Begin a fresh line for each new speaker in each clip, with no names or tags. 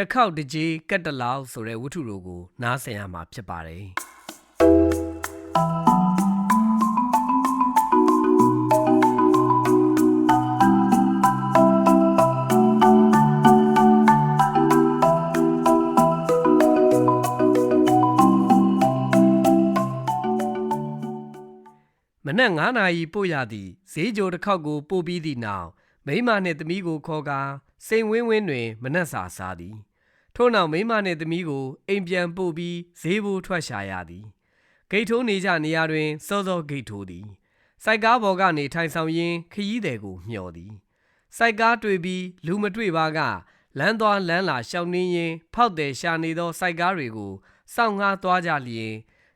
တစ်ခေါက်တစ်ကြေးကတ်တလောက်ဆိုတဲ့ဝတ္ထုတို့ကို နားဆင်ရမှာဖြစ်ပါတယ်မနက်9နာရီပို့ရသည်ဈေးကြော်တစ်ခေါက်ကိုပို့ပြီးသည့်နောက်မိန်းမနှင့်သမီးကိုခေါ်ကာ စိန်ဝင်းဝင်းတွင်မနက်စာစားသည်ထို့နောက်မိန်းမနှင့်သမီးကိုအိမ်ပြန်ပို့ပြီးဈေးဘိုးထွက်ရှာရသည်ဂိတ်ထိုးနေကြနေရာတွင်စောစောဂိတ်ထိုးသည်စိုက်ကားပေါ်ကနေထိုင်ဆောင်ရင်းခရီးသည်ကိုမျှော်သည်စိုက်ကားတွေ့ပြီးလူမတွေ့ပါကလမ်းသွားလမ်းလာရှောင်နှင်းရင်းဖောက်တယ်ရှာနေသောစိုက်ကားတွေကိုစောင့်ငှားသွားကြလျင်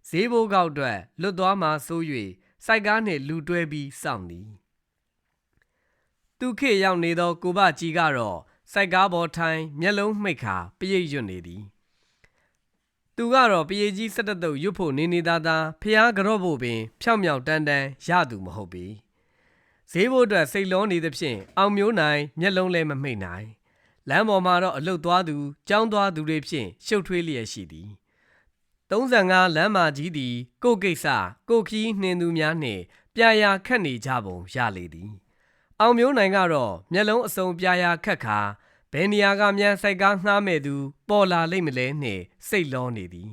ဈေးဘိုးကောက်အတွက်လွတ်သွားမှဆိုး၍စိုက်ကားနှင့်လူတွဲပြီးစောင့်သည် သူခေတ်ရောက်နေသောကိုဘကြီးကတော့စိုက်ကားပေါ်ထိုင်မျက်လုံးမှိတ်ခါပရိတ်ရွတ်နေသည်သူကတော့ပရိတ်ကြီးစက်တတုပ်ရွတ်ဖို့နေနေသားသားဖျားကြော့ဖို့ပင် ဖြောင်မြောင်တန်းတန်းရသူမဟုတ်ပေဈေးဖို့အတွက်စိတ်လုံးနေသဖြင့်အောင်မျိုးနိုင်မျက်လုံးလည်းမမိတ်နိုင်လမ်းပေါ်မှာတော့အလုတ်သွားသူကြောင်းသွားသူတွေဖြင့်ရှုပ်ထွေးလျက်ရှိသည်35လမ်းမကြီးသည် ကိုယ့်ကိစ္စကိုယ့်ခီးနှင်သူများနှင့်ပြာရာခတ်နေကြပုံရလေသည် အောင်မျိုးနိုင်ကတော့မျက်လုံးအစုံပြာရာခတ်ခါဘယ်နေရာကမြန်စိုက်ကားငှားမဲ့သူ ပေါ်လာလိမ့်မလဲနှင့်စိတ်လောနေသည်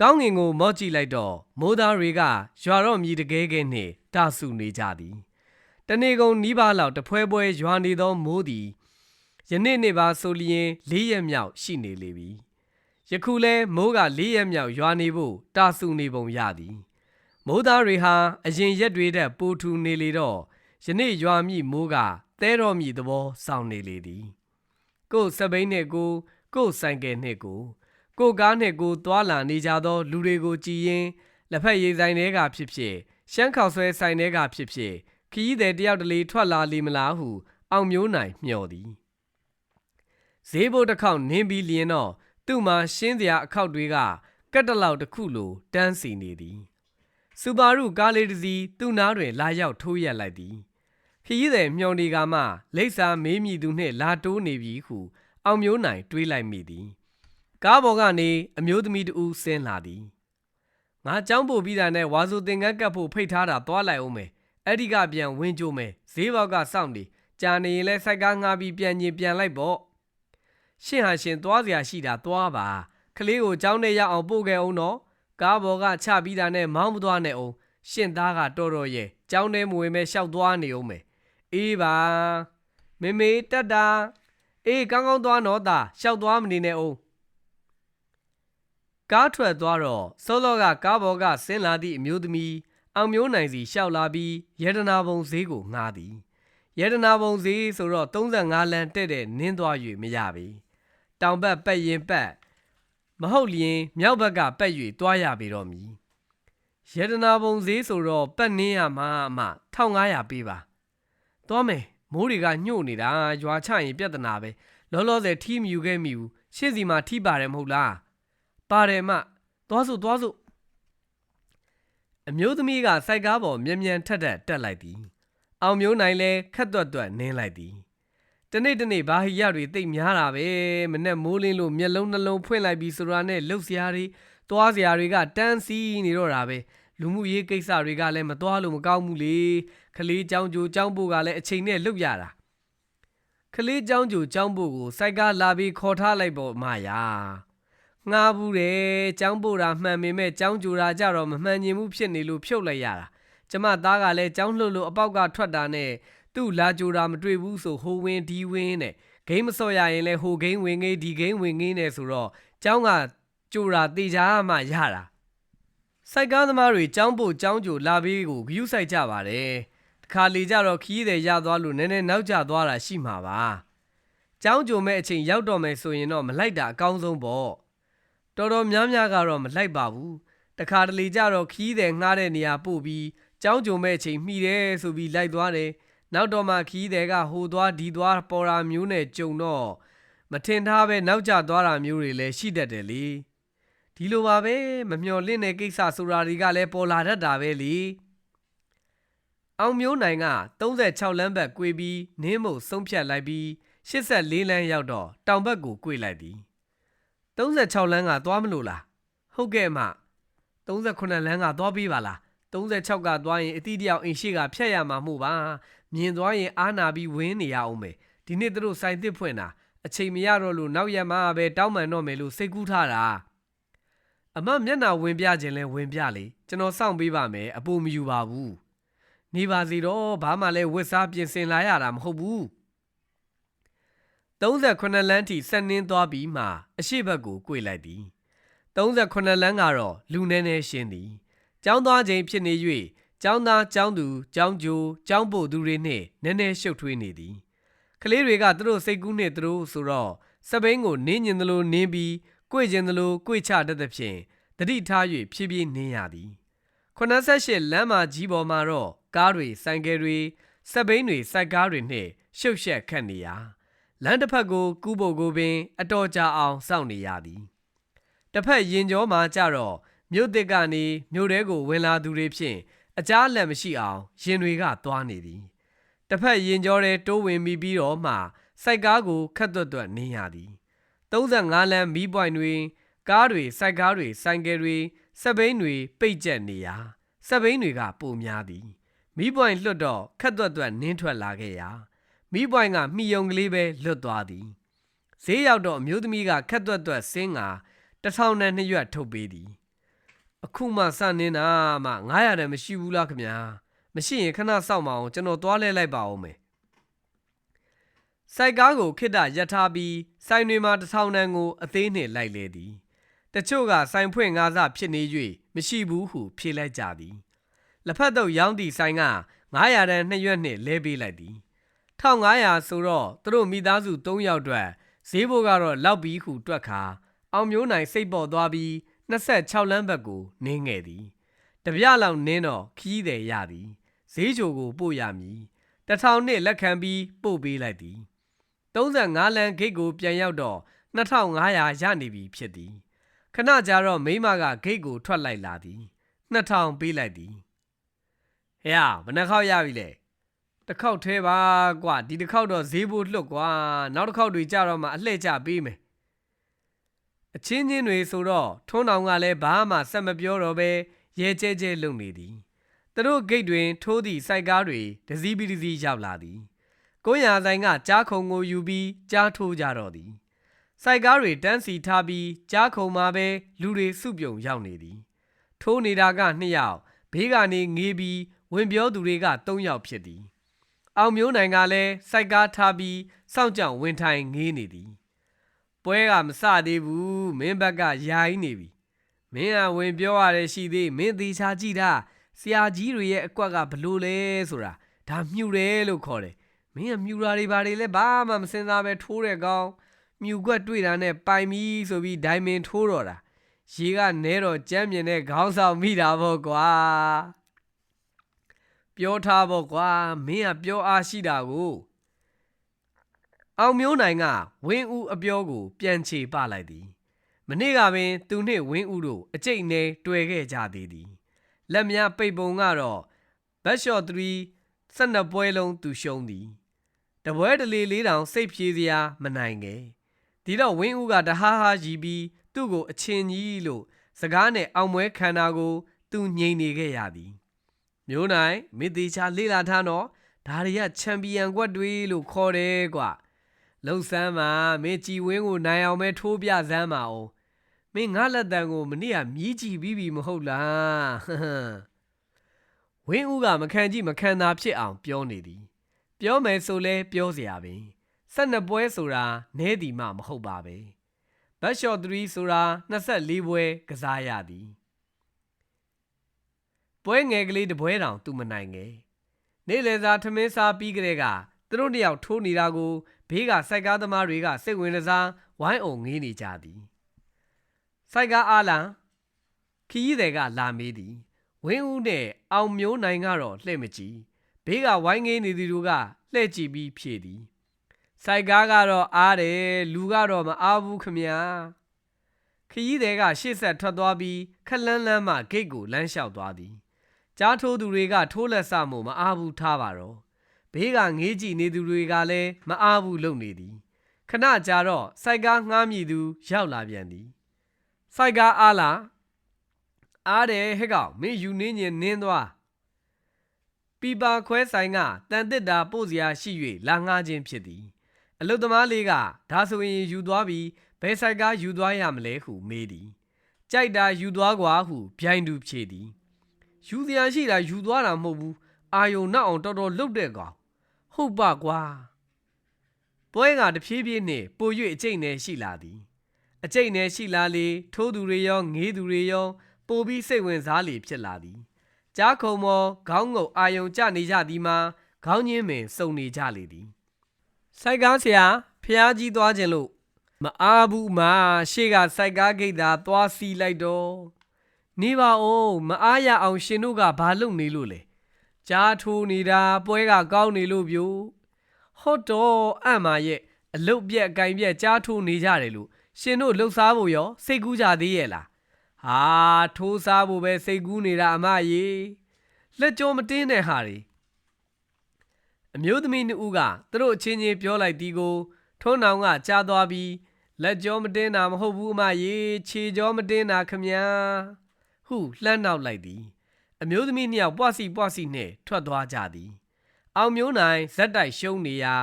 ကောင်းငင်ကိုမော့ကြည့်လိုက်တော့မိုးသားတွေကရွာတော့မြည်တကဲကဲနှင့်တဆူနေကြသည်တနေကုန်နီးပါးလောက်တဖွဲဖွဲရွာနေသောမိုးသည်ယနေ့နေ့ပါဆိုလျင်လေးရက်မြောက်ရှိနေလေပြီယခုလဲမိုးကလေးရက်မြောက်ရွာနေဖို့တာဆူနေပုံရသည်မိုးသားတွေဟာအရင်ရက်တွေတက်ပိုထူနေလေတော့ ယနေ့ရွာမြမိုးကသဲတော်မြည်သဘောစောင်းနေလေသည်ကို့စပိန်နှင့်ကို ကို့ဆိုင်ကယ်နှင့်ကို ကို့ကားနှင့်ကိုသွာလာနေကြသော လူတွေကိုကြည်ရင်လက်ဖက်ရည်ဆိုင်တွေကဖြစ်ဖြစ်ရှမ်းခေါက်ဆွဲဆိုင်တွေကဖြစ်ဖြစ်ခရီးသည်တယောက်တလေထွက်လာလေမလားဟုအောင်မျိုးနိုင်မျှော်သည်ဈေးဘိုးတစ်ခေါက်နင်းပြီးလျင်တော့သူ့မှာရှင်းစရာအခောက်တွေကကတ်တလောက်တစ်ခုလိုတန်းစီနေသည်စူပါရုကားလေးတစ်စီးသူ့နားတွင်လာရောက်ထိုးရက်လိုက်သည် ခရီးသည်မျောနေကမှလိပ်စာမေးမိသူနှင့်လာတိုးနေပြီဟု အောင်မျိုးနိုင်တွေးလိုက်မိသည်ကားပေါ်ကနေအမျိုးသမီးတူဆင်းလာသည်ငါចောင်းပို့ပြီးတာနဲ့ဝါဆိုသင်္ကန်းကပ်ဖို့ဖိတ်ထားတာသွားလိုက်အောင်မယ်အဲ့ဒီကပြန်ဝင်းကြိုးမယ်ဈေးဘောက်ကစောင့်နေကြာနေရင်လဲစိုက်ကားငါပြီးပြန်ညင်ပြန်လိုက်ပေါ့ရှင့်ဟာရှင်သွားစရာရှိတာသွားပါကလေးကိုចောင်းနဲ့ရောက်အောင်ပို့ခဲ့အောင်နော်ကားပေါ်ကချပြီးတာနဲ့မောင်းမသွားနဲ့အောင်ရှင့်သားကတော်တော်ရဲ့ចောင်းထဲမဝင်မဲရှောက်သွားနေအောင်မယ် အေးပါမေမေတက်တာအေးကောင်းကောင်းသွားတော့တာရှောက်သွားမနေနဲ့အောင်ကားထွက်သွားတော့စောလောကကားပေါ်ကဆင်းလာသည့်အမျိုးသမီးအောင်မျိုးနိုင်စီရှောက်လာပြီးရတနာဘုံဈေးကိုငှားသည်ရတနာဘုံဈေးဆိုတော့35လမ်းတက်တဲ့နင်းသွား၍မရပေတောင်ဘက်ပတ်ရင်ပတ်မဟုတ်လျင်မြောက်ဘက်ကပတ်၍တွားရပေတော့မည်ရတနာဘုံဈေးဆိုတော့ပတ်နင်းရမှာအမှ1500ပေးပါ သွားမယ်မိုးတွေကညှို့နေတာရွာချရင်ပြဿနာပဲလောလောဆယ်ထီးမြူခဲ့မိဘူးရှေ့စီမှာထီးပါတယ်မဟုတ်လားပါတယ်မသွားစို့သွားစို့အမျိုးသမီးကစိုက်ကားပေါ်မြန်မြန်ထက်ထက်တက်လိုက်သည်အောင်မျိုးနိုင်လဲခက်သွက်သွက်နင်းလိုက်သည်တနေ့တနေ့ဘာဟိရတွေတိတ်များတာပဲမနဲ့မိုးလင်းလို့မျက်လုံးနှလုံးဖွင့်လိုက်ပြီးဆိုတာနဲ့လှုပ်ရှားတွေသွားစရာတွေကတန်းစီနေတော့တာပဲ လူမှုရေးကိစ္စတွေကလည်းမသွားလို့မကောင်းဘူးလေခလေးចောင်းကြိုចောင်းဖို့ကလည်းအချိန်နဲ့လှုပ်ရတာခလေးចောင်းကြိုចောင်းဖို့ကိုစိုက်ကားလာပြီးခေါ်ထားလိုက်ပေါ့မယာငှားဘူးတယ်ចောင်းဖို့တာမှန်ပေမဲ့ចောင်းကြိုတာကြတော့မမှန်ချင်ဘူးဖြစ်နေလို့ဖြုတ်လိုက်ရတာ ကျမသားကလည်းကြောင်းလှုပ်လို့အပေါက်ကထွက်တာနဲ့သူ့လာကြိုတာမတွေ့ဘူးဆိုဟိုဝင်ဒီဝင်နဲ့ဂိမ်းမစော့ရရင်လည်းဟိုဂိမ်းဝင်ငေးဒီဂိမ်းဝင်ငေးနဲ့ဆိုတော့ကျောင်းကကြိုတာတေချာမှရတာ စိုက်ကားသမားတွေကျောင်းပို့ကျောင်းကြိုလာပြီးကိုဂယုစိုက်ကြပါတယ်တခါလေကြတော့ခီးတယ်ရသွားလို့နည်းနည်းနောက်ကျသွားတာရှိမှာပါကျောင်းကြိုမဲ့အချိန်ရောက်တော့မယ်ဆိုရင်တော့မလိုက်တာအကောင်းဆုံးပေါ့တော်တော်များများကတော့မလိုက်ပါဘူးတခါတလေကြတော့ခီးတယ်ငှားတဲ့နေရာပို့ပြီးကျောင်းကြုံမဲ့အချိန်မှီတယ်ဆိုပြီးလိုက်သွားတယ်နောက်တော့မှခီးတယ်ကဟိုသွားဒီသွားပေါ်တာမျိုးနဲ့ကြုံတော့မထင်ထားပဲနောက်ကျသွားတာမျိုးတွေလည်းရှိတတ်တယ်လေ ဒီလိုပါပဲမမျော်လင့်တဲ့ကိစ္စဆိုတာတွေကလည်းပေါ်လာတတ်တာပဲလေအောင်မျိုးနိုင်က36လမ်းဘက်꿰ပြီးနင်းမို့ဆုံးဖြတ်လိုက်ပြီး84လမ်းရောက်တော့တောင်ဘက်ကို꿰လိုက်သည်36လမ်းကသွားမလို့လားဟုတ်ကဲ့အမ38လမ်းကသွားပေးပါလား36ကသွားရင်အတိတယောက်အိမ်ရှိကဖြတ်ရမှာမို့ပါမြင်သွားရင်အားနာပြီးဝင်းနေရအောင်မယ်ဒီနေ့သူတို့စိုင်သစ်ဖွင့်တာအချိန်မရတော့လို့နောက်ရက်မှပဲတောင်းပန်တော့မယ်လို့စိတ်ကူးထားတာ အမမျက်နှာဝင်ပြခြင်းလဲဝင်ပြလေကျွန်တော်စောင့်ပေးပါမယ်အပူမယူပါဘူးနေပါစီတော့ဘာမှလဲဝစ်စားပြင်ဆင်လာရတာမဟုတ်ဘူး38လမ်းထိဆက်နှင်းသွားပြီးမှအရှိဘက်ကို꿰လိုက်သည်38လမ်းကတော့လူနေနေရှင်းသည်ကျောင်းသားချိန်ဖြစ်နေ၍ကျောင်းသားကျောင်းသူကျောင်းကျိုးကျောင်းပို့သူတွေနှင့်နည်းနည်းရှုပ်ထွေးနေသည်ကလေးတွေကသူတို့စိတ်ကူးနှင့်သူတို့ဆိုတော့စပိန်ကိုနင်းကျင်သလိုနင်းပြီး 꿰ကျင်သလို꿰ချတတ်သဖြင့်တတိထား၍ဖြည်းဖြည်းနင်းရသည်88လမ်းမကြီးပေါ်မှာတော့ကားတွေဆိုင်ကယ်တွေစက်ဘိန်းတွေစိုက်ကားတွေနှင့်ရှုပ်ရှက်ခတ်နေရာလမ်းတစ်ဖက်ကိုကူးဖို့ကိုပင် အတော်ကြာအောင်စောင့်နေရသည်တစ်ဖက်ရင်ကျော်မှာကြတော့မြို့တစ်ကနေမြို့ထဲကိုဝင်လာသူတွေဖြင့်အကြားလက်မရှိအောင်ရင်တွေကသွားနေသည်တစ်ဖက်ရင်ကျော်ထဲတိုးဝင်မိပြီးတော့မှစိုက်ကားကိုခတ်သွက်သွက်နင်းရသည် 35လမ်းမီးပွိုင်တွင်ကားတွေစိုက်ကားတွေဆိုင်ကယ်တွေစက်ဘိန်းတွေပိတ်ကျက်နေရာစက်ဘိန်းတွေကပိုများသည်မီးပွိုင်လွတ်တော့ခတ်သွက်သွက်နင်းထွက်လာခဲ့ရာမီးပွိုင်ကမိယုံကလေးပဲလွတ်သွားသည်ဈေးရောက်တော့အမျိုးသမီးကခက်သွက်သွက်ဆင်းကတထောင်နဲ့နှစ်ရွက်ထုတ်ပေးသည် အခုမှစနေတာမှ900တန်မရှိဘူးလားခင်ဗျာမရှိရင်ခဏစောင့်မအောင်ကျွန်တော်သွားလဲလိုက်ပါအောင်မယ် စိုက်ကားကိုခိတ္တရထားပြီးစိုင်တွေမှာတထောင်တန်ကို အသေးနှင့်လိုက်လေသည်တချို့ကစိုင်ဖွင့်ငါးစဖြစ်နေ၍မရှိဘူးဟုဖြေလိုက်ကြသည်လက်ဖက်တော့ရောင်းသည့်ဆိုင်က900တန်နှစ်ရွက်နှင့်လဲပေးလိုက်သည်1500ဆိုတော့သူတို့မိသားစု3ယောက်အတွက်ဈေးဘိုးကတော့လောက်ပြီးဟုတွက်ခါအောင်မျိုးနိုင်စိတ်ပေါ်သွားပြီး26လမ်းဘက်ကိုနင်းငယ်သည်တပြလောက်နင်းတော့ခီးတယ်ရသည်ဈေးချိုကိုပို့ရမည်တထောင်နှစ်လက်ခံပြီးပို့ပေးလိုက်သည် 35လမ်းဂိတ်ကိုပြန်ရောက်တော့2500ရနေပြီဖြစ်သည်ခဏကြာတော့မိမကဂိတ်ကိုထွက်လိုက်လာသည်2000ပေးလိုက်သည်ဟဲ့ဘယ်နှခေါက်ရပြီလဲတစ်ခေါက်ထဲပါကွာဒီတစ်ခေါက်တော့ဈေးဖို့လွတ်ကွာနောက်တစ်ခေါက်တွေကြတော့မှအလှည့်ကျပေးမယ်အချင်းချင်းတွေဆိုတော့ထွန်းအောင်ကလည်းဘာမှဆက်မပြောတော့ပဲရဲကျဲကျဲလုံနေသည်သူတို့ဂိတ်တွင် ထိုးသည့်စိုက်ကားတွေဒစည်းပီဒစည်းရောက်လာသည် ကိုညာဆိုင်ကကြားခုံကိုယူပြီးကြားထိုးကြတော့သည်စိုက်ကားတွေတန်းစီထားပြီးကြားခုံမှာပဲလူတွေစုပြုံရောက်နေသည် ထိုးနေတာက2ယောက်ဘေးကနေငေးပြီးဝင်ပြောသူတွေက3ယောက်ဖြစ်သည် အောင်မျိုးနိုင်ကလည်းစိုက်ကားထားပြီးစောင့်ကြောင်ဝင်ထိုင်ငေးနေသည် ပွဲကမစသေးဘူးမင်းဘက်ကယာယီနေပြီမင်းကဝင်ပြောရတဲ့ရှိသေးမင်းသေးချာကြည့်တာဆရာကြီးတွေရဲ့အကွက်ကဘလို့လဲဆိုတာဒါမြူတယ်လို့ခေါ်တယ် မင်းကမြူရာတွေဘာတွေလဲဘာမှမစင်စားပဲထိုးတဲ့ကောင်မြူကွက်တွေ့တာနဲ့ပိုင်ပြီးဆိုပြီးဒိုင်မင်ထိုးတော့တာရေကနဲတော့ကြမ်းမြင်တဲ့ခေါင်းဆောင်မိတာပေါ့ကွာပြောထားပေါ့ကွာမင်းကပြောအားရှိတာကိုအောင်မျိုးနိုင်ကဝင်းဦးအပြောကို ပြန်ချေပလိုက်သည်မနေ့ကပင် သူနှင့်ဝင်းဦးတို့အကျိတ်နဲ့တွေ့ခဲ့ကြသေးသည်လက်များပိတ်ပုံကတော့ဘတ်ရှော့3 12ပွဲလုံးသူရှုံးသည် တပွဲတလေလေးတောင်စိတ်ပြေးစရာမနိုင်ငယ်ဒီတော့ဝင်းဦးကတဟားဟားရီပြီးသူ့ကိုအချင်းကြီးလို့စကားနဲ့အောင်ပွဲခန္ဓာကိုသူငြိမ်နေခဲ့ရသည်မျိုးနိုင်မင်းသေးချာလေ့လာထားတော့ဒါတွေကချန်ပီယံကွက်တွေလို့ခေါ်တယ်ကွလှုပ်ဆန်းမှာမင်းကြည်ဝင်းကိုနိုင်အောင်ပဲထိုးပြစမ်းပါအောင်မင်းငါလက်တံကိုမနေ့ကမြည်ကြည့်ပြီးပြီမဟုတ်လားဝင်းဦးကမခံကြည့်မခံသာဖြစ်အောင်ပြောနေသည် ပြောမယ်ဆိုလဲပြောစရာပဲ12ပွဲဆိုတာနဲဒီမှမဟုတ်ပါပဲဘတ်ရှော့3ဆိုတာ24ပွဲကစားရသည်ပွဲငယ်ကလေးတပွဲတောင်သူမနိုင်ငယ်နေ့လယ်စာထမင်းစားပြီးကြတဲ့ကသူတို့တယောက်ထိုးနေတာကိုဘေးကစိုက်ကားသမားတွေကစိတ်ဝင်စားဝိုင်းအောင်ငေးနေကြသည်စိုက်ကားအားလံခီးတွေကလာမေးသည်ဝင်းဦးနဲ့အောင်မျိုးနိုင်ကတော့လှဲ့မကြည့် ဘေးကဝိုင်းငေးနေသူတို့ကလှဲ့ကြည့်ပြီးဖြေသည်စိုက်ကားကတော့အားတယ်လူကတော့မအားဘူးခမညာခရီးတဲ့ကရှေ့ဆက်ထွက်သွားပြီးခလန်းလန်းမှဂိတ်ကိုလမ်းလျှောက်သွားသည်ကြားထိုးသူတွေကထိုးလက်ဆမှုမအားဘူးထားပါတော့ဘေးကငေးကြည့်နေသူတွေကလည်းမအားဘူးလုံနေသည်ခဏကြာတော့စိုက်ကားငှားမြည်သူရောက်လာပြန်သည်စိုက်ကားအားလားအားတယ်ဟဲ့ကောင်မင်းယူနေညင်နင်းသွား ပီပါခွဲဆိုင်ကတန်တစ်တာပို့စရာရှိ၍လာငှားခြင်းဖြစ်သည် အလုတ်သမားလေးကဒါဆိုရင်ယူသွားပြီးဘယ်ဆိုင်ကားယူသွားရမလဲဟုမေးသည်ကြိုက်တာယူသွားကွာဟုဗျိုင်းသူဖြေသည်ယူစရာရှိတာယူသွားတာမဟုတ်ဘူးအာယုံနောက်အောင်တော်တော်လှုပ်တဲ့ကောင်ဟုတ်ပါကွာပွဲကတဖြည်းဖြည်းနှင့်ပို၍အကျိတ်နယ်ရှိလာသည်အကျိတ်နယ်ရှိလာလေထိုးသူတွေရောငေးသူတွေရောပိုပြီးစိတ်ဝင်စားလေဖြစ်လာသည် ကြားခုံမောခေါင်းငုံအာယုံကျနေကြသည်မှာခေါင်းညင်းပင်စုံနေကြလေသည်စိုက်ကားဆရာဖျားကြီးသွားခြင်းလို့မအားဘူးမရှေ့ကစိုက်ကားဂိတ်သာသွားစီးလိုက်တော့နေပါဦးမအားရအောင်ရှင်တို့ကဘာလုပ်နေလို့လဲကြားထိုးနေတာပွဲကကောင်းနေလို့ပြိုဟုတ်တော့အံ့မာရဲ့အလုတ်ပြက်အကင်ပြက်ကြားထိုးနေကြတယ်လို့ရှင်တို့လှုပ်ရှားဖို့ရောစိတ်ကူးကြသေးရဲ့လား ဟာထိုးစားဖို့ပဲစိတ်ကူးနေတာအမကြီးလက်ကြောမတင်းတဲ့ဟာတွေအမျိုးသမီးနှစ်ဦးကသူတို့အချင်းချင်းပြောလိုက်သည်ကိုထုံးနောင်ကကြားသွားပြီးလက်ကြောမတင်းတာမဟုတ်ဘူးအမကြီးခြေကြောမတင်းတာခမညာဟုလှမ်းနောက်လိုက်သည် အမျိုးသမီးနှစ်ယောက်ပွားစီပွားစီနှင့်ထွက်သွားကြသည် အောင်မျိုးနိုင်ဇက်တိုက်ရှုံးနေရာ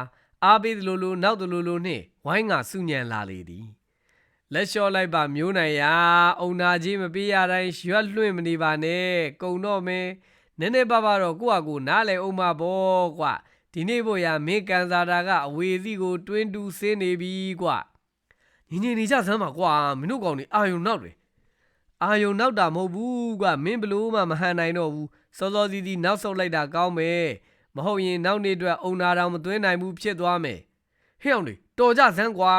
အားပေးသလိုလိုနောက်သလိုလိုနှင့်ဝိုင်းကစုညံလာလေသည် လက်လျှော့လိုက်ပါမျိုးနိုင်ရာအုံနာကြီးမပေးရတိုင်းရွက်လွှင့်မနေပါနဲ့ကုံတော့မင်းနည်းနည်းပါးပါတော့ကိုယ့်အကူနားလေအောင်မဘောကွာဒီနေ့ဖို့ရမင်းကန်စာတာကအဝေစီကို တွင်းတူဆင်းနေပြီကွာညီညီနေကြစမ်းပါကွာမင်းတို့ကောင်နေအာယုံနောက်တွေအာယုံနောက်တာမဟုတ်ဘူးကွာမင်းဘလို့မှမဟန်နိုင်တော့ဘူးစောစောစီးစီးနောက်ဆုတ်လိုက်တာကောင်းမယ်မဟုတ်ရင်နောက်နေ့အတွက်အုံနာတော်မသွင်းနိုင်ဘူးဖြစ်သွားမယ်ဟဲ့အောင်လေတော်ကြစမ်းကွာ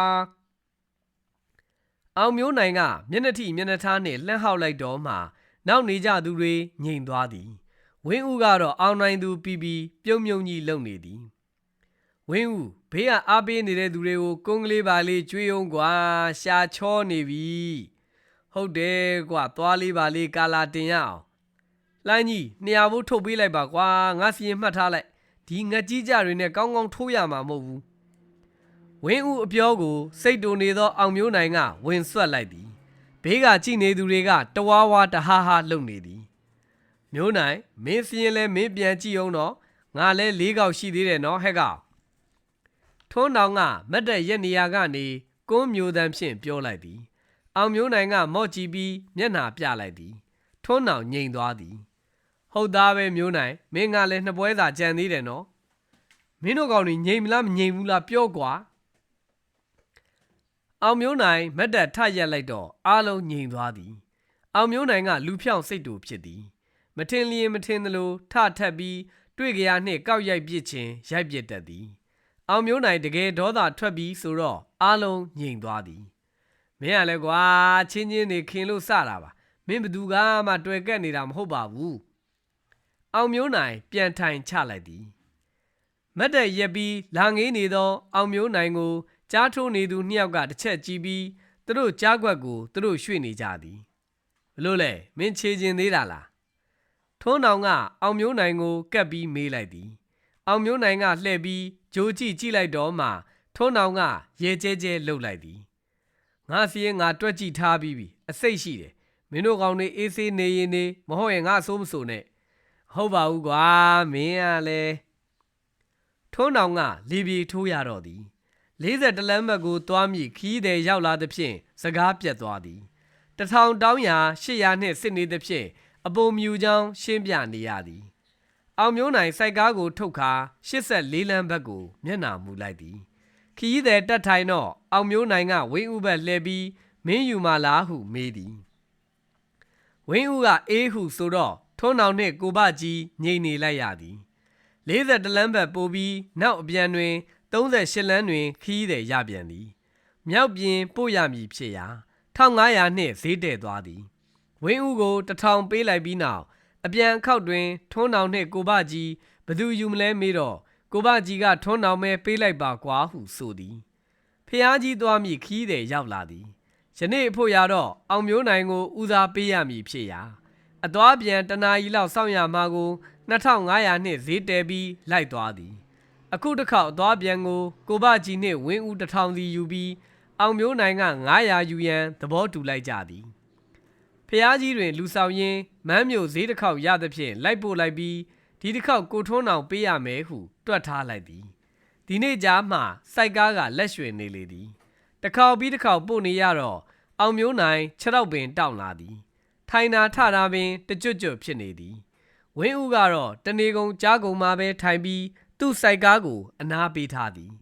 အောင်မျိုးနိုင်ကမျက်နှာထိမျက်နှာထားနှင့်လှမ်းဟောက်လိုက်တော့မှနောက်နေကြသူတွေငြိမ်သွားသည်ဝင်းဦးကတော့အောင်နိုင်သူပြီးပြီးပြုံးမြုံကြီးလုံနေသည်ဝင်းဦးဘေးကအားပေးနေတဲ့သူတွေကိုကုန်းကလေးပါလေးကျွေးအောင်ကွာရှာချောနေပြီဟုတ်တယ်ကွာသွားလေးပါလေးကာလာတင်ရအောင်လိုင်းကြီးနှစ်ရာဖို့ထုတ်ပေးလိုက်ပါကွာငါစီရင်မှတ်ထားလိုက်ဒီငက်ကြီးကြတွေနဲ့ကောင်းကောင်းထိုးရမှာမဟုတ်ဘူး ဝင်းဦးအပြောကို စိတ်တူနေသော အောင်မျိုးနိုင်ကဝင်ဆွတ်လိုက်သည်ဘေးကကြည့်နေသူတွေကတဝါဝါတဟားဟားလုံနေသည်မျိုးနိုင်မင်းစီရင်လဲမင်းပြန်ကြည့်အောင်တော့ငါလဲလေးကောက်ရှိသေးတယ်နော်ဟဲ့ကောင်ထွန်းတောင်ကမတ်တက်ရက်နေရာကနေကုန်းမျိုးတန်းဖြင့်ပြောလိုက်သည် အောင်မျိုးနိုင်ကမော့ကြည့်ပြီးမျက်နှာပြလိုက်သည်ထွန်းတောင်ငိန်သွားသည် ဟုတ်သားပဲမျိုးနိုင်မင်းကလည်းနှစ်ပွဲသာကြံသေးတယ်နော်မင်းတို့ကောင်တွေငိန်မလားမငိန်ဘူးလားပြောကွာ အောင်မျိုးနိုင်မတ်တက်ထရက်လိုက်တော့အားလုံးငိန်သွားသည် အောင်မျိုးနိုင်ကလူဖြောင့်စိတ်တူဖြစ်သည် မထင်လျင်မထင်သလိုထထပ်ပြီးတွေ့ကြရနှင့်ကောက်ရိုက်ပစ်ခြင်းရိုက်ပစ်တတ်သည် အောင်မျိုးနိုင်တကယ်ဒေါသထွက်ပြီးဆိုတော့အားလုံးငြိမ်သွားသည်မင်းကလည်းကွာချင်းချင်းနေခင်လို့စတာပါမင်းဘသူကမှတွေ့ကက်နေတာမဟုတ်ပါဘူးအောင်မျိုးနိုင်ပြန်ထိုင်ချလိုက်သည်မတ်တက်ရက်ပြီးလာငေးနေသော အောင်မျိုးနိုင်ကို ကြားထိုးနေသူနှစ်ယောက်ကတစ်ချက်ကြည့်ပြီးသူတို့ကြားကွက်ကိုသူတို့ရွှေ့နေကြသည်ဘလို့လဲမင်းခြေကျင်သေးတာလားထုံးနောင်ကအောင်မျိုးနိုင်ကိုကပ်ပြီးမေးလိုက်သည် အောင်မျိုးနိုင်ကလှည့်ပြီးဂျိုးကြည့်ကြည့်လိုက်တော့မှထုံးနောင်ကရဲကျဲကျဲလှုပ်လိုက်သည်ငါစီရင်ငါတွက်ကြည့်ထားပြီးပြီအစိတ်ရှိတယ်မင်းတို့ကောင်တွေအေးဆေးနေရင်နေမဟုတ်ရင်ငါအဆိုးမဆိုနဲ့ဟုတ်ပါဘူးကွာမင်းကလည်းထုံးနောင်ကလီဘီထိုးရတော့သည် 40လမ်းဘက်ကိုသွားမိခီးတဲ့ရောက်လာသဖြင့်စကားပြတ်သွားသည်တထောင်တောင်းရာ800နှင့်စစ်နေသဖြင့်အပုံမြူချောင်းရှင်းပြနေရသည်အောင်မျိုးနိုင်စိုက်ကားကိုထုတ်ခါ84လမ်းဘက်ကိုမျက်နှာမူလိုက်သည်ခီးတဲ့တက်ထိုင်တော့အောင်မျိုးနိုင်ကဝင်းဥဘက်လှည့်ပြီးမင်းယူမလားဟုမေးသည်ဝင်းဥကအေးဟုဆိုတော့ထုံးနောင်နှင့်ကိုဘကြီးငိမ့်နေလိုက်ရသည်40လမ်းဘက်ပိုပြီးနောက်အပြန်တွင် 38လမ်းတွင်ခီးသည်ရပြန်သည်မြောက်ပြင်ပို့ရမည်ဖြစ်ရာ1500နှင့်ဈေးတည်သွားသည်ဝင်းဦးကိုတထောင်ပေးလိုက်ပြီးနောက်အပြန်ခောက်တွင်ထွန်းနောင်နှင့်ကိုဘကြီးဘသူယူမလဲမေးတော့ကိုဘကြီးကထွန်းနောင်မဲပေးလိုက်ပါကွာဟုဆိုသည်ဖះကြီးသွားမိခီးတယ်ရောက်လာသည်ယနေ့အဖို့ရတော့အောင်မျိုးနိုင်ကိုဦးစားပေးရမည်ဖြစ်ရာအသွားပြန်တနာရီလောက်စောင့်ရမှာကို2500နှင့်ဈေးတဲပြီးလိုက်သွားသည် အခုတစ်ခေါက်အသွားပြန်ကိုကိုဘကြီးနှင့်ဝင်းဦးတစ်ထောင်စီယူပြီးအောင်မျိုးနိုင်က900ယူရန်သဘောတူလိုက်ကြသည်ဖျားကြီးတွင်လူဆောင်ရင်းမန်းမျိုးဈေးတစ်ခေါက်ရသဖြင့်လိုက်ပို့လိုက်ပြီးဒီတစ်ခေါက်ကိုထွန်းအောင်ပေးရမယ်ဟုတွက်ထားလိုက်သည်ဒီနေ့ကြားမှစိုက်ကားကလက်ရွှေနေလေသည်တစ်ခေါက်ပြီးတစ်ခေါက်ပို့နေရတော့အောင်မျိုးနိုင်ခြေတော့ပင်တောင့်လာသည် ထိုင်နာထတာပင်တကြွကြွဖြစ်နေသည်ဝင်းဦးကတော့တနေကုန်ကြားကုန်မှာပဲထိုင်ပြီး သူ့စိုက်ကားကို အနားပေးထားသည်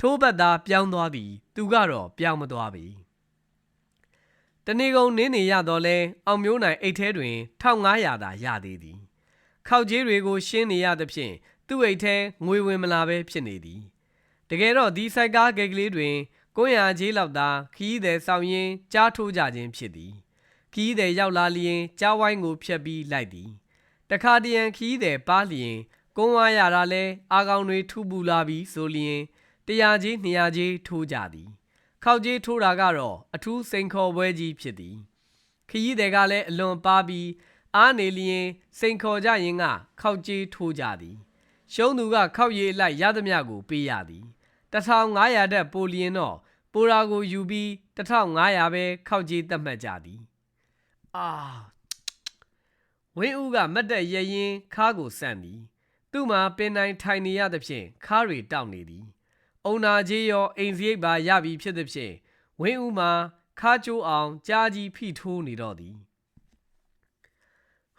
ထိုးဘက်သားပြောင်းသွားသည် သူကတော့ပြောင်းမသွားပေတနေကုန်နင်းနေရတော့လဲအောင်မျိုးနိုင်အိတ်ထဲတွင်1500သာရသေးသည်ခောက်ကြီးတွေကို ရှင်းနေရသဖြင့်သူ့အိတ်ထဲငွေဝင်မလာပဲဖြစ်နေသည်တကယ်တော့ဒီစိုက်ကားဂိတ်ကလေးတွင်ကိုရကြီးလောက်သာခီးသည်ဆောင်ရင်ကြားထိုးကြခြင်းဖြစ်သည်ခီးသည်ရောက်လာလျင်ကြားဝိုင်းကိုဖြတ်ပြီးလိုက်သည်တခါတရံခီးတယ်ပါလျင် ကုန်းဝါရတာလဲအာကောင်တွေထူပူလာပြီးဆိုလျင်တရားကြီး200ကြီးထိုးကြသည် ခောက်ကြီးထိုးတာကတော့အထူးစိန်ခေါ်ပွဲကြီးဖြစ်သည် ခရီးတွေကလည်းအလွန်ပါပြီးအားနေလျင်စိန်ခေါ်ကြရင်ကခောက်ကြီးထိုးကြသည်ရှုံးသူကခောက်ရည်အလိုက်ရသမျှကိုပေးရသည်1500တက်ပိုလျင်တော့ပိုရာကိုယူပြီး1500ပဲခောက်ကြီးသတ်မှတ်ကြသည်အာဝင်းဦးကမတ်တက်ရရင်ခါးကိုဆန့်သည် သူ့မှာပင်တိုင်းထိုင်နေရသဖြင့်ခါးတွေတောက်နေသည်အုံနာကြီးရောအိမ်စရိတ်ပါရပြီဖြစ်သဖြင့်ဝင်းဦးမှာခါးကျိုးအောင်ကြားကြီးဖိထိုးနေတော့သည်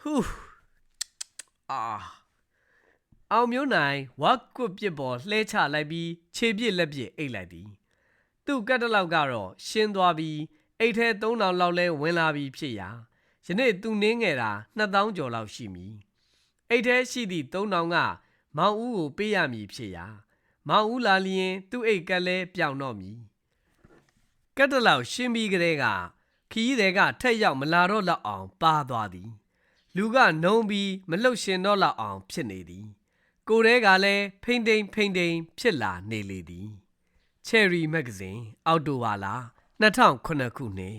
ဟူးအာအောင်မျိုးနိုင်ဝက်ကွတ်ပြစ်ပေါ်လှဲချလိုက်ပြီးခြေပြစ်လက်ပြစ်အိတ်လိုက်သည်သူ့ကတ်တလောက်ကတော့ရှင်းသွားပြီးအိတ်ထဲ3000လောက်လဲဝင်လာပြီးဖြစ်ရာယနေ့သူနင်းငယ်တာ2000ကျော်လောက်ရှိမည် အိတ်ထဲရှိသည့်3000ကမောင်ဦးကိုပေးရမည်ဖြစ်ရာမောင်ဦးလာလျင် သူ့အိတ်ကက်လဲပြောင်းတော့မည်ကတ်တလောက်ရှင်းပြီးကလေးကခီးတဲ့ကထက်ရောက်မလာတော့လောက်အောင်ပါသွားသည် လူကနှုံပြီးမလှုပ်ရှင်တော့လောက်အောင်ဖြစ်နေသည် ကိုယ်တဲကလည်းဖိမ့်တိန်ဖိမ့်တိန်ဖြစ်လာနေလေသည် Cherry Magazine အောက်တိုဘာလ2009ခုနှစ်